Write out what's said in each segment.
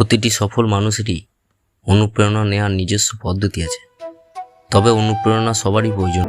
প্রতিটি সফল মানুষেরই অনুপ্রেরণা নেওয়ার নিজস্ব পদ্ধতি আছে। তবে অনুপ্রেরণা সবারই প্রয়োজন।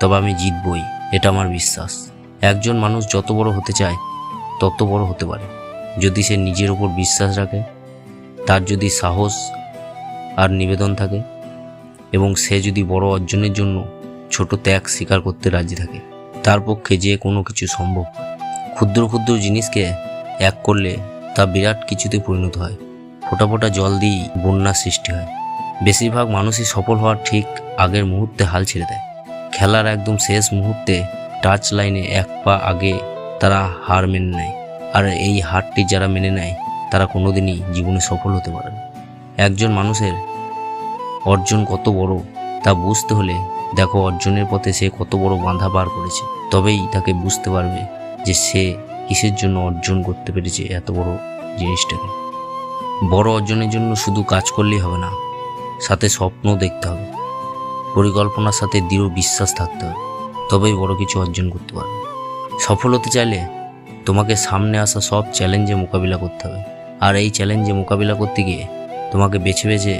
তবে আমি জিতবই, এটা আমার বিশ্বাস। একজন মানুষ যত বড় হতে চায়, তত বড় হতে পারে। যদি সে নিজের উপর বিশ্বাস রাখে, তার যদি সাহস আর নিবেদন থাকে, এবং সে যদি বড় অর্জনের জন্য ছোট ত্যাগ স্বীকার করতে রাজি থাকে, তার পক্ষে যে কোনো কিছু সম্ভব। ক্ষুদ্র ক্ষুদ্র জিনিসকে এক করলে তা বিরাট কিছুতে পরিণত হয়। ফোটা ফোটা জল দিয়েই বন্যার সৃষ্টি হয়। বেশিরভাগ মানুষই সফল হওয়ার ঠিক আগের মুহূর্তে হাল ছেড়ে দেয়। খেলার একদম শেষ মুহূর্তে টাচ লাইনে এক পা আগে তারা হার মেনে নেয়। আর এই হারটি যারা মেনে নেয়, তারা কোনোদিনই জীবনে সফল হতে পারে না। একজন মানুষের অর্জন কত বড়, তা বুঝতে হলে দেখো অর্জনের পথে সে কত বড় বাধা পার করেছে। তবেই তাকে বুঝতে পারবে যে সে কিসের জন্য অর্জন করতে পেরেছে এত বড় জিনিসটাকে। বড় অর্জনের জন্য শুধু কাজ করলেই হবে না, সাথে স্বপ্ন দেখতে হবে। পরিকল্পনার সাথে দৃঢ় বিশ্বাস থাকতে হবে তবেই বড় কিছু অর্জন করতে পারবে। সফল হতে চাইলে তোমাকে সামনে আসা সব চ্যালেঞ্জে মোকাবিলা করতে হবে। আর এই চ্যালেঞ্জে মোকাবিলা করতে গিয়ে তোমাকে বেছে বেছে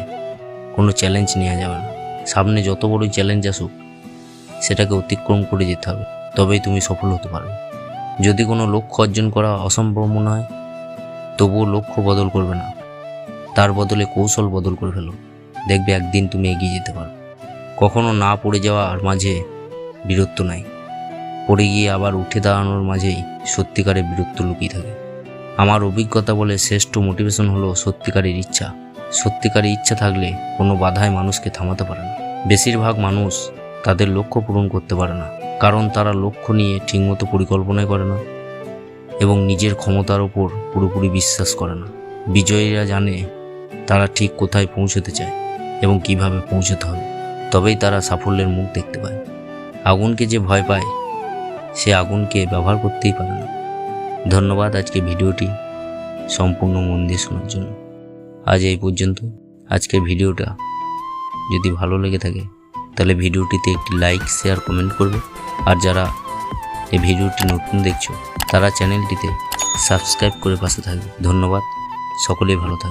কোনো চ্যালেঞ্জ নেওয়া যাবে না। সামনে যত বড়ই চ্যালেঞ্জ আসুক, সেটাকে অতিক্রম করে যেতে হবে। তবেই তুমি সফল হতে পারবে। যদি কোনো লক্ষ্য অর্জন করা অসম্ভব মনে হয়, তবুও লক্ষ্য বদল করবে না। তার বদলে কৌশল বদল করে ফেলো। দেখবে একদিন তুমি এগিয়ে যেতে পারবে। কখনো না পড়ে যাওয়ার মাঝে বীরত্ব নাই। পড়ে গিয়ে আবার উঠে দাঁড়ানোর মাঝেই সত্যিকারের বীরত্ব লুকিয়ে থাকে। আমার অভিজ্ঞতা বলে শ্রেষ্ঠ মোটিভেশন হলো সত্যিকারের ইচ্ছা। সত্যিকারের ইচ্ছা থাকলে কোনো বাধায় মানুষকে থামাতে পারে না। বেশিরভাগ মানুষ তাদের লক্ষ্য পূরণ করতে পারে না, কারণ তারা লক্ষ্য নিয়ে ঠিকমতো পরিকল্পনাই করে না এবং নিজের ক্ষমতার ওপর পুরোপুরি বিশ্বাস করে না। বিজয়ীরা জানে তারা ঠিক কোথায় পৌঁছতে চায় এবং কীভাবে পৌঁছতে হবে। তবেই তারা সাফল্যের মুখ দেখতে পায়। আগুনকে যে ভয় পায়, সে আগুনকে ব্যবহার করতেই পারে না। ধন্যবাদ আজকে ভিডিওটি সম্পূর্ণ মন দিয়ে শোনার জন্য। আজ এই পর্যন্ত। আজকের ভিডিওটা যদি ভালো লেগে থাকে, তাহলে ভিডিওটিতে একটি লাইক শেয়ার কমেন্ট করবে। আর যারা এই ভিডিওটি নতুন দেখছ, তারা চ্যানেলটিতে সাবস্ক্রাইব করে পাশে থাকবে। ধন্যবাদ। সকলেই ভালো থাকবে।